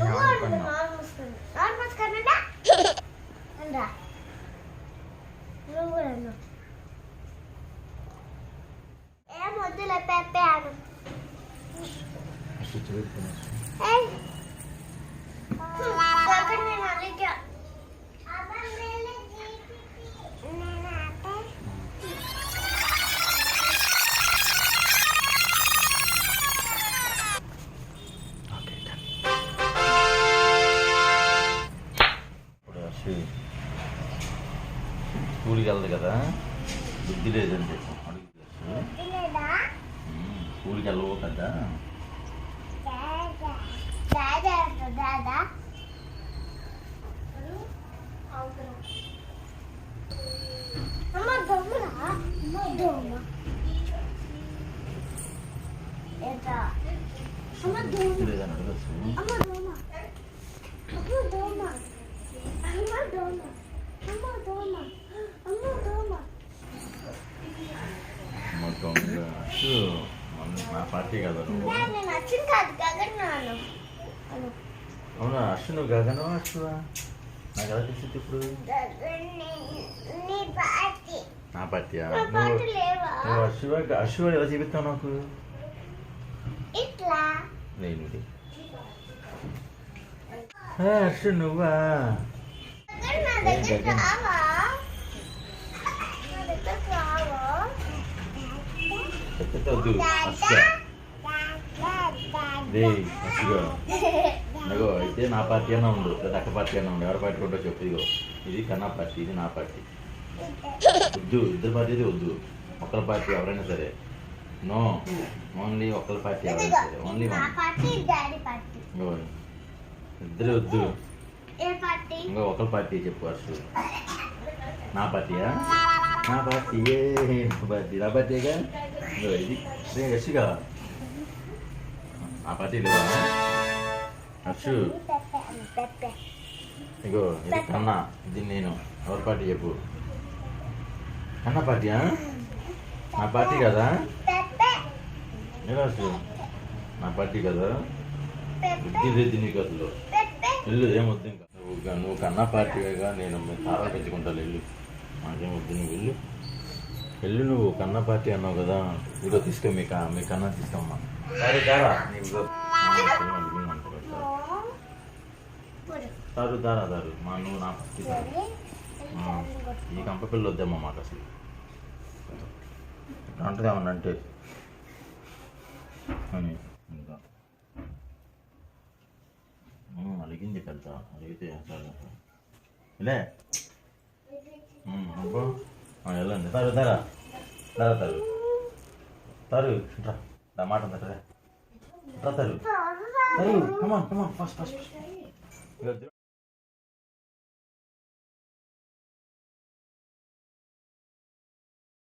నోరు ముట్టుకో. నువ్వు కూడా అను. ఏం వద్దులే పెప్పే అను. స్కూల్కి వెళ్ళదు కదా. బుద్ధి లేదని చెప్పు. స్కూల్కి వెళ్ళవు కదా. దాదా. దాదా మన- నా పార్టీ కదా నువ్వు. అవునా అశ్వి నువ్వు గగనం అశ్వా నాకు ఎలా తెలిసింది ఇప్పుడు? నీ పార్టీ. నా పార్టీయా? నువ్వు నువ్వు అశ్వ అశ్వ ఎలా చూపిస్తావు నాకు? నేను అశ్వ నువ్వా? గగన్? వద్దు రే అశ్వ ఇదిగో అయితే నా పార్టీ అయినా ఉండు. లేదా అక్క పార్టీ అయినా ఉండు. ఎవరి పార్టీ ఉంటో చెప్పు ఇదిగో. ఇది కన్నా పార్టీ ఇది నా పార్టీ. వద్దు ఇద్దరు పార్టీ అయితే వద్దు. ఒకళ్ళ పార్టీ ఎవరైనా సరే. నో ఓన్లీ ఒకళ్ళ పార్టీ ఎవరైనా సరే. ఓన్లీ ఇద్దరు వద్దు. ఇంకా ఒకరి పార్టీ చెప్పు అసలు నా పార్టీయా? నా పార్టీ నా పార్టీ నా పార్టీగా ఇంకో ఇది రే యశిగా నా పార్టీ లేదా అర్షు ఇగో ఇది కన్నా ఇది నేను ఎవరి పార్టీ చెప్పు కన్నా పార్టీయా నా పార్టీ కదా నిరాశ నా పార్టీ కదా పెప్పే బుద్ధి లేదు నీకు అసలు ఇల్లు ఏమొద్దు ఇంకా నువ్వు నువ్వు కన్నా పార్టీగా నేను తారా పెంచుకుంటా ఇల్లు నాకేం వద్దు నువ్వు ఇల్లు వెళ్ళి నువ్వు కన్న పార్టీ అన్నావు కదా ఇదో తీసుకో మీ మీ కన్నా తీసుకోమ్మా. సరే దారా నీవు దారు దారా దారు. మా నువ్వు నా పార్టీ ఈ కంప పిల్లలు వద్దేమ్మా మాకు అసలు. ఇట్లా ఏమన్నా అంటే. అని ఇంకా. అలిగింది పెద్ద అలిగితే అసలు లే. అబ్బా అబ్బో. వెళ్ళండి తరు తర. తర తరు. తరు రా. మాట తరు. తరు తరు కమాన్ కమాన్ ఫస్ట్ ఫస్ట్